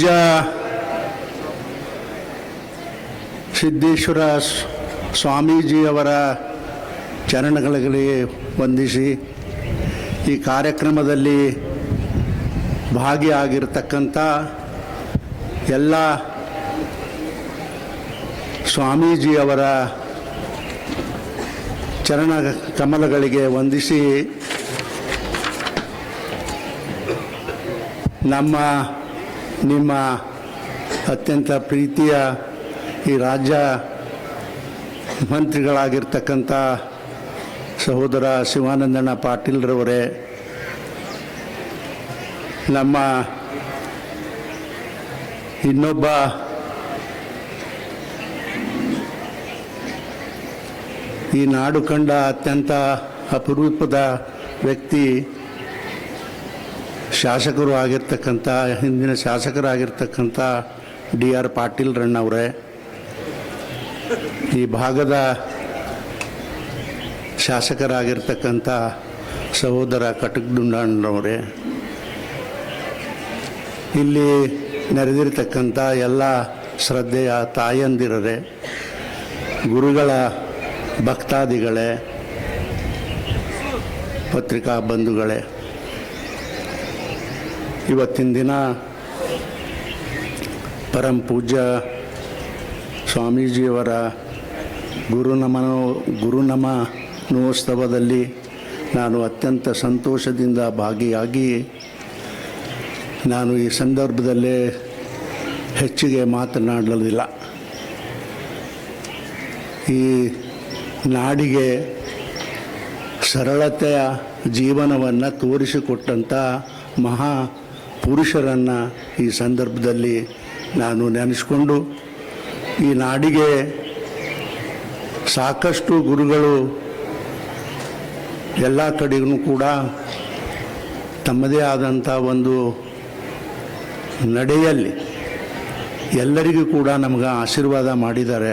ಪೂಜ್ಯ ಸಿದ್ದೇಶ್ವರ ಸ್ವಾಮೀಜಿಯವರ ಚರಣಗಳಿಗೆ ವಂದಿಸಿ ಈ ಕಾರ್ಯಕ್ರಮದಲ್ಲಿ ಭಾಗಿಯಾಗಿರ್ತಕ್ಕಂಥ ಎಲ್ಲ ಸ್ವಾಮೀಜಿಯವರ ಚರಣ ಕಮಲಗಳಿಗೆ ವಂದಿಸಿ ನಮ್ಮ ನಿಮ್ಮ ಅತ್ಯಂತ ಪ್ರೀತಿಯ ಈ ರಾಜ್ಯ ಮಂತ್ರಿಗಳಾಗಿರ್ತಕ್ಕಂಥ ಸಹೋದರ ಶಿವಾನಂದಣ್ಣ ಪಾಟೀಲ್ರವರೇ, ನಮ್ಮ ಇನ್ನೊಬ್ಬ ಈ ನಾಡು ಕಂಡ ಅತ್ಯಂತ ಅಪರೂಪದ ವ್ಯಕ್ತಿ ಶಾಸಕರು ಆಗಿರ್ತಕ್ಕಂಥ, ಹಿಂದಿನ ಶಾಸಕರಾಗಿರ್ತಕ್ಕಂಥ ಡಿ ಆರ್ ಪಾಟೀಲ್ ರಣ್ಣವರೇ ಈ ಭಾಗದ ಶಾಸಕರಾಗಿರ್ತಕ್ಕಂಥ ಸಹೋದರ ಕಟಕ್ದುಂಡಣ್ಣವರೇ ಇಲ್ಲಿ ನೆರೆದಿರ್ತಕ್ಕಂಥ ಎಲ್ಲ ಶ್ರದ್ಧೆಯ ತಾಯಂದಿರರೇ, ಗುರುಗಳ ಭಕ್ತಾದಿಗಳೇ, ಪತ್ರಿಕಾ ಬಂಧುಗಳೇ ಇವತ್ತಿನ ದಿನ ಪರಂ ಪೂಜ್ಯ ಸ್ವಾಮೀಜಿಯವರ ಗುರುನಮನೋ ಗುರುನಮನೋತ್ಸವದಲ್ಲಿ ನಾನು ಅತ್ಯಂತ ಸಂತೋಷದಿಂದ ಭಾಗಿಯಾಗಿ ನಾನು ಈ ಸಂದರ್ಭದಲ್ಲೇ ಹೆಚ್ಚಿಗೆ ಮಾತನಾಡಲಿಲ್ಲ. ಈ ನಾಡಿಗೆ ಸರಳತೆಯ ಜೀವನವನ್ನು ತೋರಿಸಿಕೊಟ್ಟಂಥ ಮಹಾ ಪುರುಷರನ್ನು ಈ ಸಂದರ್ಭದಲ್ಲಿ ನಾನು ನೆನೆಸ್ಕೊಂಡು ಈ ನಾಡಿಗೆ ಸಾಕಷ್ಟು ಗುರುಗಳು ಎಲ್ಲ ಕಡೆಗೂ ಕೂಡ ತಮ್ಮದೇ ಆದಂಥ ಒಂದು ನಡೆಯಲ್ಲಿ ಎಲ್ಲರಿಗೂ ಕೂಡ ನಮಗೆ ಆಶೀರ್ವಾದ ಮಾಡಿದ್ದಾರೆ.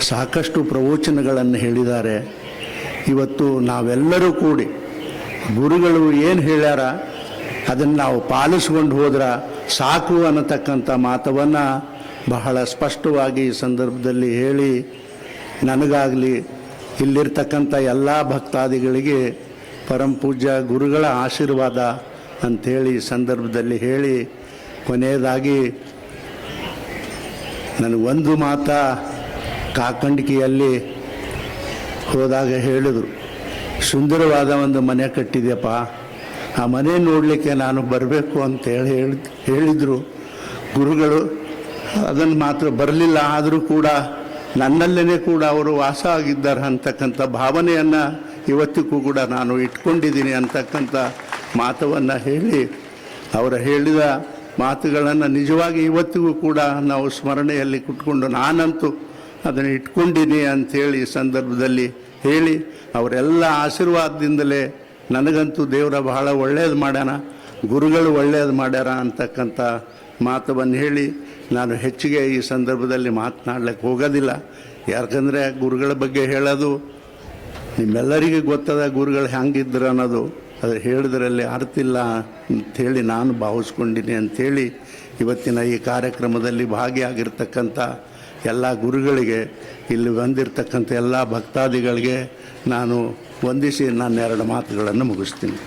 ಸಾಕಷ್ಟು ಪ್ರವಚನಗಳನ್ನು ಹೇಳಿದ್ದಾರೆ. ಇವತ್ತು ನಾವೆಲ್ಲರೂ ಕೂಡಿ ಗುರುಗಳು ಏನು ಹೇಳ್ಯಾರ? ಅದನ್ನು ನಾವು ಪಾಲಿಸ್ಕೊಂಡು ಹೋದ್ರೆ ಸಾಕು ಅನ್ನತಕ್ಕಂಥ ಮಾತವನ್ನು ಬಹಳ ಸ್ಪಷ್ಟವಾಗಿ ಈ ಸಂದರ್ಭದಲ್ಲಿ ಹೇಳಿ ನನಗಾಗಲಿ ಇಲ್ಲಿರ್ತಕ್ಕಂಥ ಎಲ್ಲ ಭಕ್ತಾದಿಗಳಿಗೆ ಪರಂಪೂಜ್ಯ ಗುರುಗಳ ಆಶೀರ್ವಾದ ಅಂಥೇಳಿ ಈ ಸಂದರ್ಭದಲ್ಲಿ ಹೇಳಿ ಕೊನೆಯದಾಗಿ ನನಗೊಂದು ಮಾತ ಕಾಕಂಡಿಕೆಯಲ್ಲಿ ಹೋದಾಗ ಹೇಳಿದರು, ಸುಂದರವಾದ ಒಂದು ಮನೆ ಕಟ್ಟಿದೆಯಪ್ಪ ಆ ಮನೆ ನೋಡಲಿಕ್ಕೆ ನಾನು ಬರಬೇಕು ಅಂತ ಹೇಳಿ ಹೇಳಿ ಹೇಳಿದರು ಗುರುಗಳು. ಅದನ್ನು ಮಾತ್ರ ಬರಲಿಲ್ಲ, ಆದರೂ ಕೂಡ ನನ್ನಲ್ಲೇ ಕೂಡ ಅವರು ವಾಸ ಆಗಿದ್ದಾರೆ ಅಂತಕ್ಕಂಥ ಭಾವನೆಯನ್ನು ಇವತ್ತಿಗೂ ಕೂಡ ನಾನು ಇಟ್ಕೊಂಡಿದ್ದೀನಿ ಅಂತಕ್ಕಂಥ ಮಾತವನ್ನು ಹೇಳಿ ಅವರು ಹೇಳಿದ ಮಾತುಗಳನ್ನು ನಿಜವಾಗಿ ಇವತ್ತಿಗೂ ಕೂಡ ನಾವು ಸ್ಮರಣೆಯಲ್ಲಿ ಕುಟ್ಕೊಂಡು ನಾನಂತೂ ಅದನ್ನು ಇಟ್ಕೊಂಡಿನಿ ಅಂಥೇಳಿ ಈ ಸಂದರ್ಭದಲ್ಲಿ ಹೇಳಿ ಅವರೆಲ್ಲ ಆಶೀರ್ವಾದದಿಂದಲೇ ನನಗಂತೂ ದೇವರ ಬಹಳ ಒಳ್ಳೆಯದು ಮಾಡ್ಯಾನ, ಗುರುಗಳು ಒಳ್ಳೆಯದು ಮಾಡ್ಯಾರ ಅಂತಕ್ಕಂಥ ಮಾತವನ್ನು ಹೇಳಿ ನಾನು ಹೆಚ್ಚಿಗೆ ಈ ಸಂದರ್ಭದಲ್ಲಿ ಮಾತನಾಡ್ಲಿಕ್ಕೆ ಹೋಗೋದಿಲ್ಲ. ಯಾಕಂದರೆ ಗುರುಗಳ ಬಗ್ಗೆ ಹೇಳೋದು, ನಿಮ್ಮೆಲ್ಲರಿಗೂ ಗೊತ್ತದ ಗುರುಗಳು ಹೆಂಗಿದ್ರು ಅನ್ನೋದು, ಅದು ಹೇಳಿದ್ರಲ್ಲಿ ಅರ್ಥಿಲ್ಲ ಅಂಥೇಳಿ ನಾನು ಭಾವಿಸ್ಕೊಂಡಿನಿ ಅಂಥೇಳಿ ಇವತ್ತಿನ ಈ ಕಾರ್ಯಕ್ರಮದಲ್ಲಿ ಭಾಗಿಯಾಗಿರ್ತಕ್ಕಂಥ ಎಲ್ಲ ಗುರುಗಳಿಗೆ ಇಲ್ಲಿ ಬಂದಿರತಕ್ಕಂಥ ಎಲ್ಲ ಭಕ್ತಾದಿಗಳಿಗೆ ನಾನು ವಂದಿಸಿ ನಾನು ಎರಡು ಮಾತುಗಳನ್ನು ಮುಗಿಸ್ತೀನಿ.